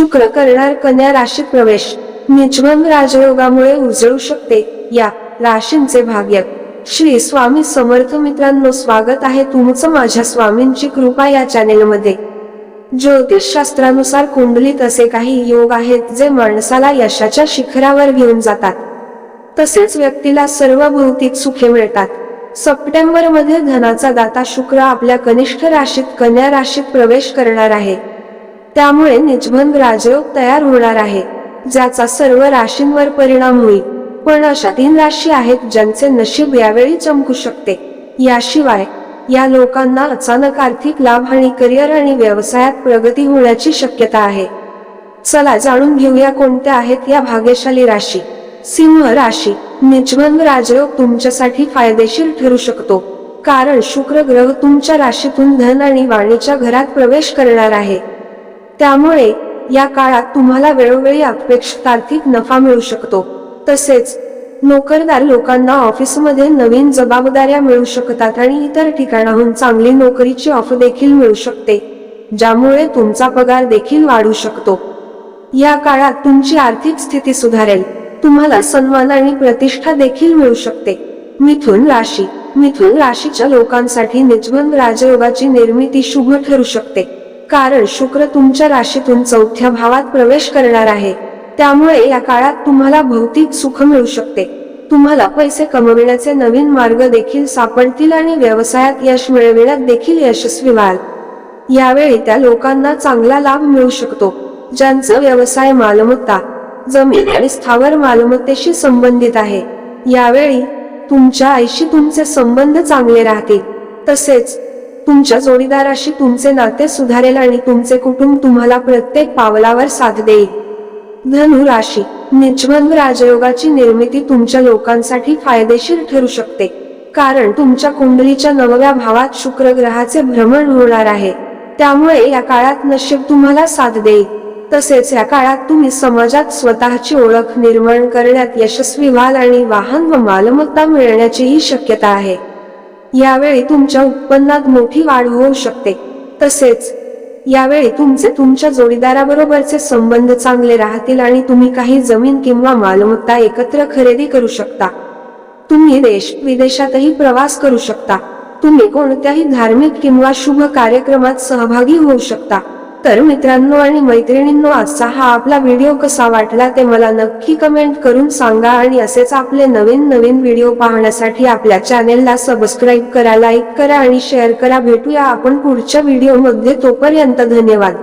शुक्र करणार कन्या राशीत प्रवेश. निजभंग राजयोगामुळे उजळू शकते या राशींचे भाग्य. श्री स्वामी समर्थ मित्रांनो स्वागत आहे तुमचं माझ्या स्वामींची कृपा या चॅनेलमध्ये. ज्योतिष शास्त्रानुसार कुंडलीत असे काही योग आहेत जे माणसाला यशाच्या शिखरावर घेऊन जातात. तसेच व्यक्तीला सर्व भौतिक सुखे मिळतात. सप्टेंबरमध्ये धनाचा दाता शुक्र आपल्या कनिष्ठ राशीत कन्या राशीत प्रवेश करणार आहे. त्यामुळे निजभंग राजयोग तयार होणार आहे ज्याचा सर्व राशींवर परिणाम होईल. पण अशा तीन राशी आहेत ज्यांचे नशीब यावेळी चमकू शकते. याशिवाय या लोकांना अचानक आर्थिक लाभ आणि करिअर आणि व्यवसायात प्रगती होण्याची शक्यता आहे. चला जाणून घेऊया कोणत्या आहेत या भाग्यशाली राशी. सिंह राशी निजभंग राजयोग तुमच्यासाठी फायदेशीर ठरू शकतो. कारण शुक्र ग्रह तुमच्या राशीतून धन आणि वाणीच्या घरात प्रवेश करणार आहे. त्यामुळे या काळात तुम्हाला वेळोवेळी अपेक्षित आर्थिक नफा मिळू शकतो. तसेच नोकरदार लोकांना ऑफिसमध्ये नवीन जबाबदाऱ्या मिळू शकतात आणि इतर ठिकाणाहून चांगली नोकरीची ऑफर देखील मिळू शकते ज्यामुळे तुमचा पगार देखील वाढू शकतो. या काळात तुमची आर्थिक स्थिती सुधारेल. तुम्हाला सन्मान आणि प्रतिष्ठा देखील मिळू शकते. मिथुन राशी. मिथुन राशीच्या लोकांसाठी निजवन राजयोगाची निर्मिती शुभ ठरू शकते. कारण शुक्र तुमच्या राशीतून चौथ्या भावात प्रवेश करणार आहे. त्यामुळे या काळात तुम्हाला भौतिक सुख मिळू शकते. तुम्हाला पैसे कमविण्याचे नवीन मार्ग देखील सापडतील आणि व्यवसायात यश मिळविण्यात देखील यशस्वी व्हाल. यावेळी त्या लोकांना चांगला लाभ मिळू शकतो ज्यांचं व्यवसाय मालमत्ता जमीन आणि स्थावर मालमत्तेशी संबंधित आहे. यावेळी तुमच्या आईशी तुमचे संबंध चांगले राहतील. तसेच तुमच्या जोडीदाराशी तुमचे नाते सुधारेल आणि तुमचे कुटुंब तुम्हाला प्रत्येक पावलावर साथ देईल. धनु राशी निजभंग राजयोगाची निर्मिती तुमच्या लोकांसाठी फायदेशीर ठरू शकते. कारण तुमच्या कुंडलीच्या नवव्या भावात शुक्र ग्रहाचे भ्रमण होणार आहे. त्यामुळे या काळात नशीब तुम्हाला साथ देईल. तसेच या काळात तुम्ही समाजात स्वतःची ओळख निर्माण करण्यात यशस्वी व्हाल आणि वाहन व मालमत्ता मिळण्याचीही शक्यता आहे. यावेळी तुमच्या उत्पन्नात मोठी वाढ होऊ शकते. तसेच यावेळी तुमचे तुमच्या जोडीदाराबरोबरचे संबंध चांगले राहतील आणि तुम्ही काही जमीन किंवा मालमत्ता एकत्र खरेदी करू शकता. तुम्ही देश विदेशातही प्रवास करू शकता. तुम्ही कोणत्याही धार्मिक किंवा शुभ कार्यक्रमात सहभागी होऊ शकता. तर मित्रांनो आणि मैत्रिणींनो आजचा हा आपला व्हिडिओ कसा वाटला ते मला नक्की कमेंट करून सांगा आणि असेच आपले नवीन नवीन व्हिडिओ पाहण्यासाठी आपल्या चॅनेलला सबस्क्राईब करा लाईक करा आणि शेअर करा. भेटूया आपण पुढच्या व्हिडिओमध्ये. तोपर्यंत धन्यवाद.